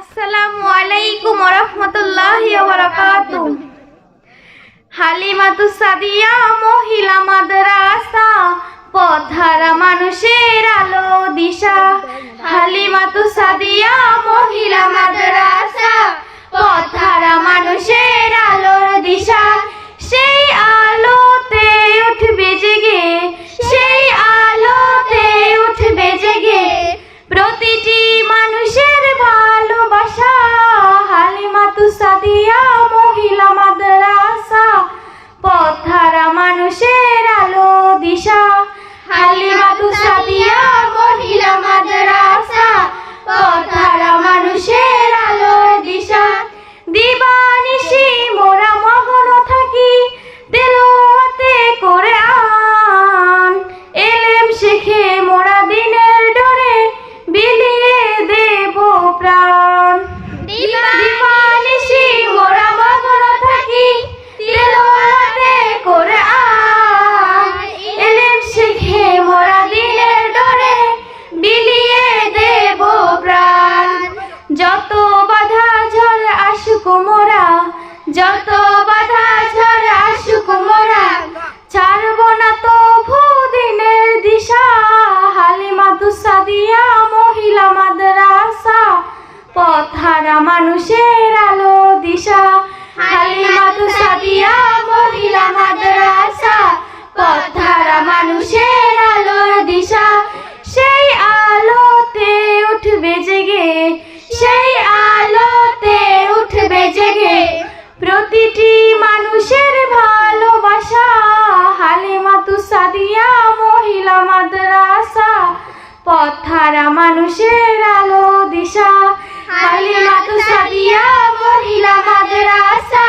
আসসালামু আলাইকুম রহমতুল্লাহি বারাকাতু হালিমাতু সাদিয়া, মহিলা মাদ্রাসা পথারা মানুষের আলো দিশা। হালিমাতু সাদিয়া, মহিলা মাদ্রাসা পথারা মানুষের মানুষের আলো দিশা। হালিমা দুসাদিয়া মহিলা মাদ্রাসা। পথারা মানুষের আলোর দিশা। সেই আলোতে উঠবে জেগে। সেই আলোতে উঠবে জেগে। প্রতিটি মানুষের ভালোবাসা। হালিমাতু সাদিয়া মহিলা মাদ্রাসা। পথারা মানুষের আলো দিশা। হালিমাতু সাদিয়া মহিলা মাদ্রাসা।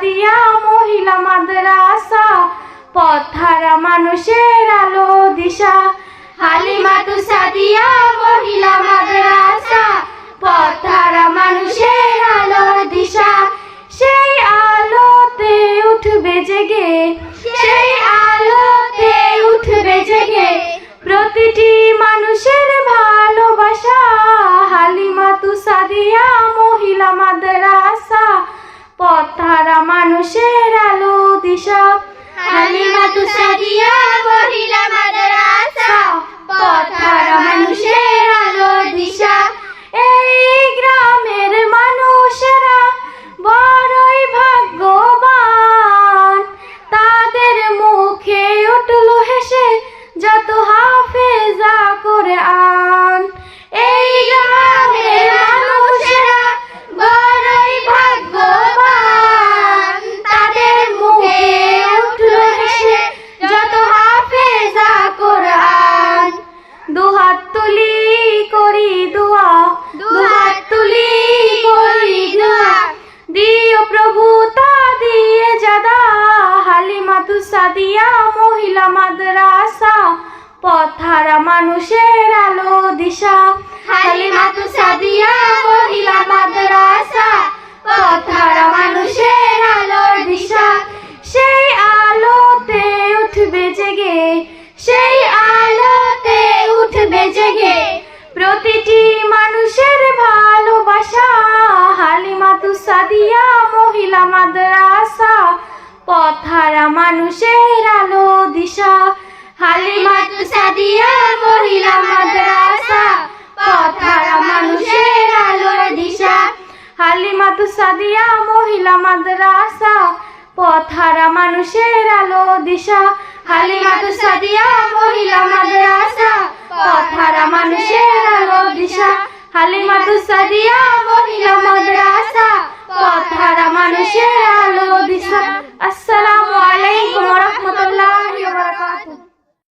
তু সাদিয়া মহিলা মাদ্রাসা পথারা মানুষের আলো দিশা। হালিমা তু সাদিয়া মহিলা মাদ্রাসা পথারা মানুষের আলো দিশা। সেই আলোতে উঠবে জেগে, সেই আলোতে উঠবে জেগে প্রতিটি মানুষের ভালোবাসা। হালিমা তু সাদিয়া মহিলা মাদ্রাসা পথারা মানুষের আলো দিশা। হালিমা তুষারিয়া সাদিয়া মহিলা মাদ্রাসা। প্রভু তা দিয়ে জাদা হালিমা তু সাদিয়া মহিলা মাদ্রাসা পথারা মানুষের আলো দিশা। সাদিয়া মহিলা মাদ্রাসা, পথারা মানুষের আলো দিশা। হালিমা সাদিয়া মহিলা মাদ্রাসা, পথারা মানুষের আলো দিশা। হালিমা সাদিয়া মহিলা মাদ্রাসা, পথারা মানুষের আলো দিশা। হালিমা সাদিয়া মহিলা মাদ্রাসা, পথারা মানুষের আলো দিশা। হালিমা সাদিয়া মহিলা মাদ্রাসা পথহারা মানুষের আলো দিশা। আসসালামু আলাইকুম রহমতুল্লাহ